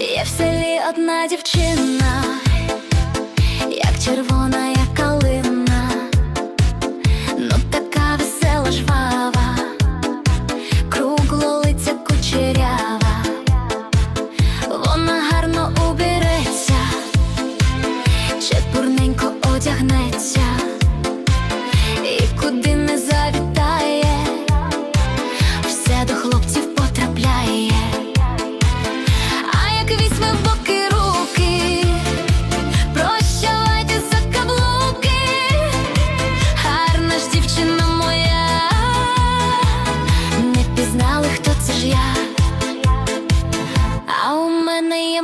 Я в селі одна дівчина, як червона. тягнеться. І куди не завітає, все до хлопців потрапляє, а як візьме боки руки, прощавайте за каблуки, гарна ж дівчина моя, не пізнали, хто це ж я, а у мене є.